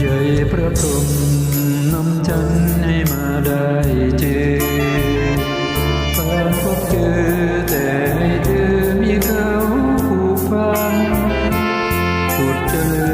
ใหญ่พระพรมนำฉันให้มาได้เจอผ่านพบเจอแต่ให้เธอมีเขาผูกพันสุดจะเลย